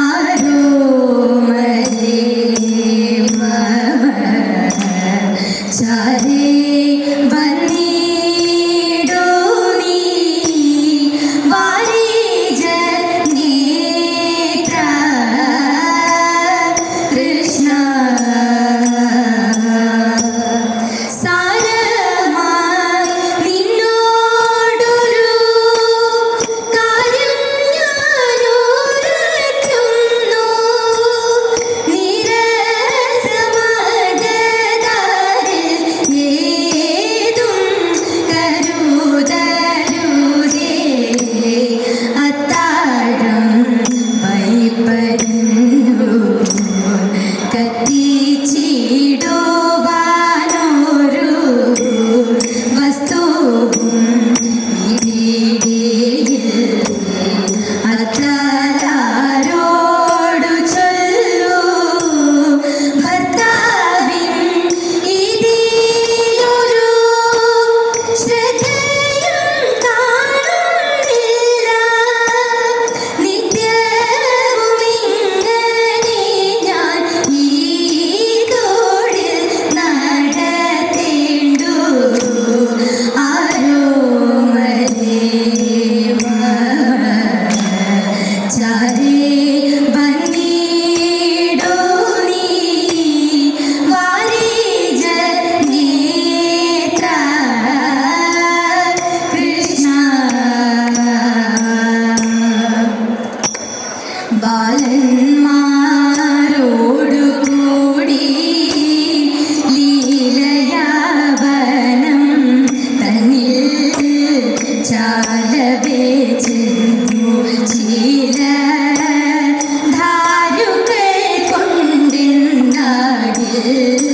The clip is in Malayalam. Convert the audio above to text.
ആരോ day. പലവേ ചെന്നു ചീല ധാരുക്കൾ